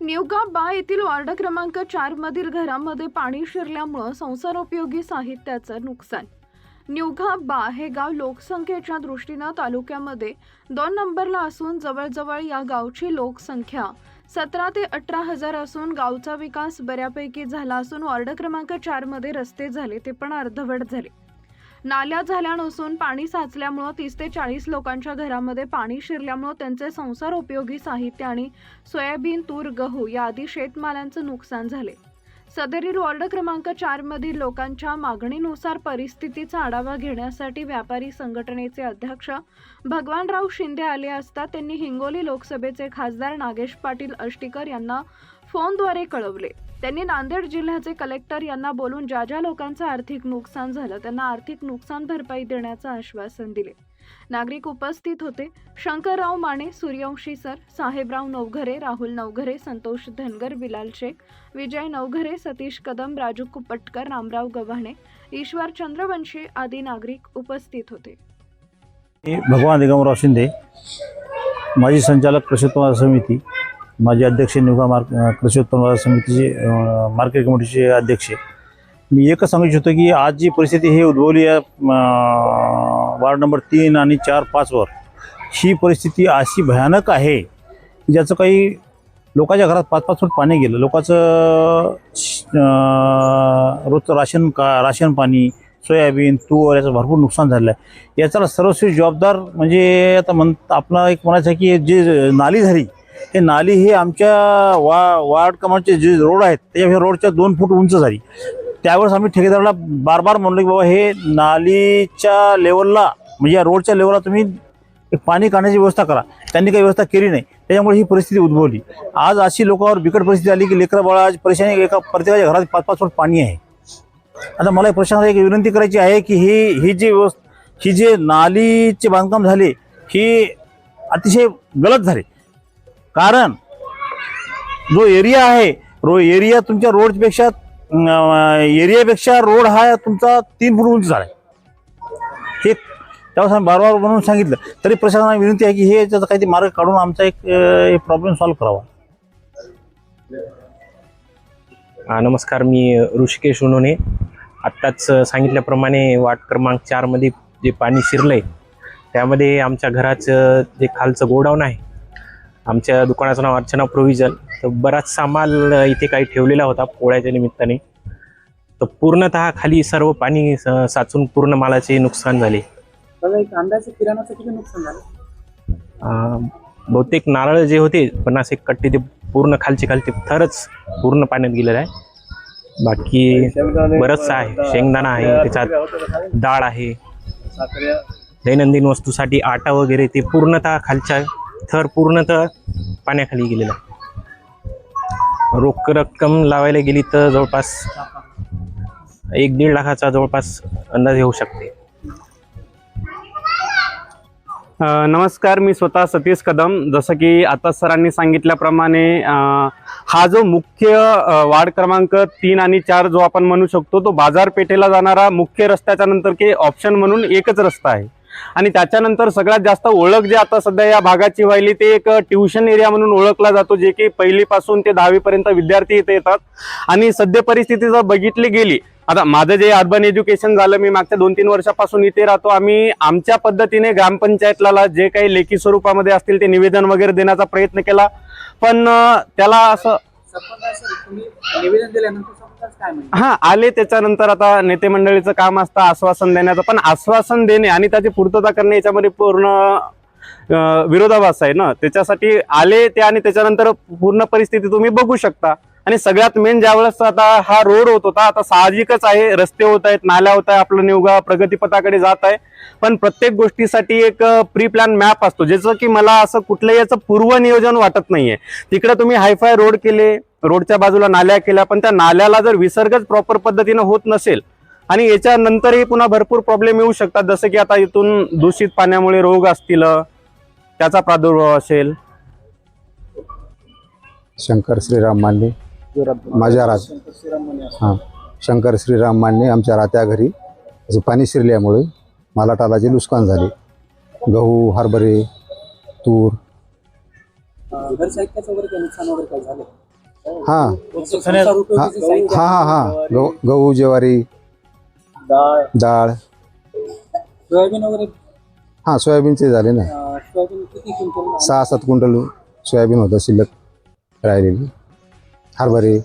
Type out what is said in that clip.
बा येथील वार्ड क्रमांक चार मधील घरामध्ये पाणी शिरल्यामुळं संसारोपयोगी साहित्याचं नुकसान. निवघा बा हे गाव लोकसंख्येच्या दृष्टीनं तालुक्यामध्ये दोन नंबरला असून जवळजवळ या गावची लोकसंख्या सतरा ते अठरा हजार असून गावचा विकास बऱ्यापैकी झाला असून वार्ड क्रमांक चारमध्ये रस्ते झाले ते पण अर्धवट झाले. नाल्या झाल्या नसून पाणी साचल्यामुळं तीस ते चाळीस लोकांच्या घरामध्ये पाणी शिरल्यामुळं त्यांचे संसार उपयोगी साहित्य आणि सोयाबीन तूर गहू या आदी शेतमालांचं नुकसान झाले. सदरील वॉर्ड क्रमांक चार मधील लोकांच्या मागणीनुसार परिस्थितीचा आढावा घेण्यासाठी व्यापारी संघटनेचे अध्यक्ष भगवानराव शिंदे आले असता त्यांनी हिंगोली लोकसभेचे खासदार नागेश पाटील अष्टीकर यांना फोनद्वारे कळवले. त्यांनी नांदेड जिल्ह्याचे कलेक्टर यांना बोलून ज्या ज्या लोकांचं आर्थिक नुकसान झालं त्यांना आर्थिक नुकसान भरपाई देण्याचं आश्वासन दिले. नागरिक उपस्थित होते. शंकरराव माने सूर्यवंशी सर साहेबराव नवघरे राहुल नवघरे संतोष धनगर बिलाल शेख विजय नवघरे सतीश कदम राजू कुपटकर रामराव गव्हाणे ईश्वर चंद्रवंशी आदी नागरिक उपस्थित होते. भगवान दिगंबरराव शिंदे माजी संचालक कृषी समिती माझे अध्यक्ष निवगा मार्क कृषी उत्पन्न बाजार समितीचे मार्केट कमिटीचे अध्यक्ष मी एकच सांगू इच्छितो की आज जी परिस्थिती ही उद्भवली आहे वार्ड नंबर तीन आणि चार पाचवर ही परिस्थिती अशी भयानक आहे की ज्याचं काही लोकांच्या घरात पाच पाच फूट पाणी गेलं. लोकांचं रोजचं राशन का राशन पाणी सोयाबीन तूर याचं भरपूर नुकसान झालेलं आहे. याचा सर्वस्वी जबाबदार म्हणजे आता म्हण आपला एक म्हणायचं आहे की जे नाली झाली हे नाली हे आमच्या वा वार्ड क्रमांकचे जे रोड आहेत त्या रोडच्या दोन फूट उंच झाली. त्यावेळेस आम्ही ठेकेदाराला बार बार म्हणलो की बाबा हे नालीच्या लेवलला म्हणजे या रोडच्या लेवलला तुम्ही पाणी काढण्याची व्यवस्था करा. त्यांनी काही व्यवस्था केली नाही. त्याच्यामुळे ही परिस्थिती उद्भवली. आज अशी लोकांवर बिकट परिस्थिती आली की लेकरं बाळा आज परेशानी एका प्रत्येकाच्या घरात पाच पाच फूट पाणी आहे. आता मला प्रशासनाला एक विनंती करायची आहे की ही ही जी व्यवस्था ही जे नालीचे बांधकाम झाले ही अतिशय गलत झाले. कारण जो एरिया आहे रो एरिया तुमच्या रोडपेक्षा एरियापेक्षा रोड हा तुमचा तीन फूट उंच झाला आहे हे त्यावर बारवार म्हणून सांगितलं. तरी प्रशासनाला विनंती आहे की हे त्याचा काहीतरी मार्ग काढून आमचा एक प्रॉब्लेम सॉल्व्ह करावा. नमस्कार मी ऋषिकेश उनोने. आत्ताच सांगितल्याप्रमाणे वाट क्रमांक चारमध्ये जे पाणी शिरलं आहे त्यामध्ये आमच्या घराचं जे खालचं गोडाऊन आहे आमच्या दुकानाचं नाव अर्चना प्रोव्हिजन तर बराचसा माल इथे काही ठेवलेला होता पोळ्याच्या निमित्ताने. तर पूर्णतः खाली सर्व पाणी साचून पूर्ण मालाचे नुकसान झाले. त्याला एक अंदाजे किराणाचं किती नुकसान झालं? अं, बहुतेक नारळ जे होते पन्नास एक कट्टे ते पूर्ण खालचे खालचे थरच पूर्ण पाण्यात गेलेलं आहे. बाकी बरंचसं आहे. शेंगदाणा आहे त्याच्यात डाळ आहे. दैनंदिन वस्तूसाठी आटा वगैरे ते पूर्णतः खालच्या थर पूर्णतः पाण्याखाली गेलेला. रोख रक्कम लावायला गेली तर जवळपास एक दीड लाखाचा जवळपास अंदाज येऊ शकते. नमस्कार मी स्वतः सतीश कदम. जसं की आता सरांनी सांगितल्याप्रमाणे हा जो मुख्य वाढ वार्ड क्रमांक तीन आणि चार जो आपण म्हणू शकतो तो बाजारपेठेला जाणारा मुख्य रस्त्याच्या नंतर की ऑप्शन म्हणून एकच रस्ता आहे. आणि त्याच्यानंतर सगळ्यात जास्त ओळख जे आता सध्या या भागाची व्हायली ते एक ट्युशन एरिया म्हणून ओळखला जातो जे की पहिलीपासून ते दहावीपर्यंत विद्यार्थी इथे येतात. आणि सध्या परिस्थिती जर बघितली गेली आता माझं जे अर्बन एज्युकेशन झालं मी मागच्या दोन तीन वर्षापासून इथे राहतो. आम्ही आमच्या पद्धतीने ग्रामपंचायतला जे काही लेखी स्वरूपामध्ये असतील ते निवेदन वगैरे देण्याचा प्रयत्न केला. पण त्याला असं हा आले त्याच्यानंतर आता नेते मंडळीचं काम असतं आश्वासन देण्याचं. पण आश्वासन देणे आणि त्याची पूर्तता करणे याच्यामध्ये पूर्ण विरोधाभास आहे ना. त्याच्यासाठी आले ते आणि त्याच्यानंतर पूर्ण परिस्थिती तुम्ही बघू शकता. आणि सगळ्यात मेन ज्यावेळेस आता हा रोड होत होता आता साहजिकच आहे. रस्ते होत आहेत नाल्या होत आहे आपलं निवगा प्रगतीपथाकडे जात आहे. पण प्रत्येक गोष्टीसाठी एक प्री प्लॅन मॅप असतो. ज्याचं की मला असं कुठलंही याचं पूर्वनियोजन वाटत नाहीये. तिकडे तुम्ही हायफाय रोड केले रोडच्या बाजूला नाल्या केल्या पण त्या नाल्याला जर विसर्गच प्रॉपर पद्धतीनं होत नसेल आणि याच्यानंतरही पुन्हा भरपूर प्रॉब्लेम येऊ शकतात. जसं की आता इथून दूषित पाण्यामुळे रोग असतील त्याचा प्रादुर्भाव असेल. शंकर श्रीराम मान्य माझ्या राज हां. शंकर श्रीराम मान्य आमच्या रात्या घरी. असं पाणी शिरल्यामुळे मालाटालाचे नुकसान झाले. गहू हरभरे तूर. अं, हां. हां हां हां. गहू गहू ज्वारी डाळ सोयाबीन वगैरे हां सोयाबीनचे झाले ना. सहा सात क्विंटल सोयाबीन होतं शिल्लक राहिलेली. हरभरे